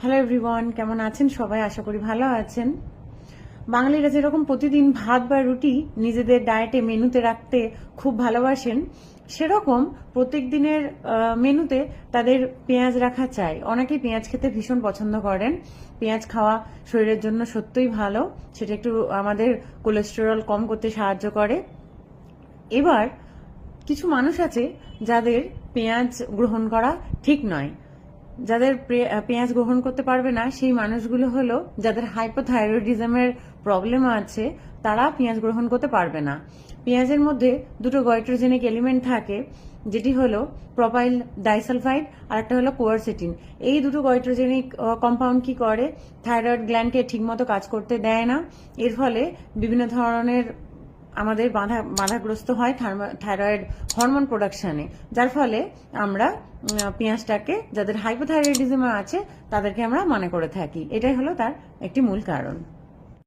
Hello everyone কেমন আছেন? সবাই আশা করি ভালো আছেন। বাঙালিরা যেরকম প্রতিদিন ভাত বা রুটি নিজেদের ডায়েটে মেনুতে রাখতে খুব ভালোবাসেন, সেরকম প্রত্যেক দিনের মেনুতে তাদের পেঁয়াজ রাখা চাই। অনেকেই পেঁয়াজ খেতে ভীষণ পছন্দ করেন। পেঁয়াজ খাওয়া শরীরের জন্য সত্যই ভালো, সেটা একটু আমাদের কোলেস্টেরল কম করতে সাহায্য করে। এবার কিছু মানুষ আছে যাদের পেঁয়াজ গ্রহণ করা ঠিক নয়। যাদের পেঁয়াজ গ্রহণ করতে পারবে না, সেই মানুষগুলো হলো যাদের হাইপোথাইরয়েডিজমের প্রবলেম আছে, তারা পেঁয়াজ গ্রহণ করতে পারবে না। পেঁয়াজের মধ্যে দুটো গয়ট্রোজেনিক এলিমেন্ট থাকে, যেটি হলো প্রোপাইল ডাইসালফাইড আর একটা হলো কোয়ারসেটিন। এই দুটো গয়ট্রোজেনিক কম্পাউন্ড কি করে? থাইরয়েড গ্ল্যান্ডকে ঠিকমতো কাজ করতে দেয় না। এর ফলে বিভিন্ন ধরনের আমাদের বাধা, বাধাগ্রস্ত হয় থাইরয়েড হরমোন প্রোডাকশনে। যার ফলে আমরা পেঁয়াজটাকে, যাদের হাইপোথাইরয়েডিজম আছে, তাদেরকে আমরা মনে করে থাকি। এটাই হলো তার একটি মূল কারণ।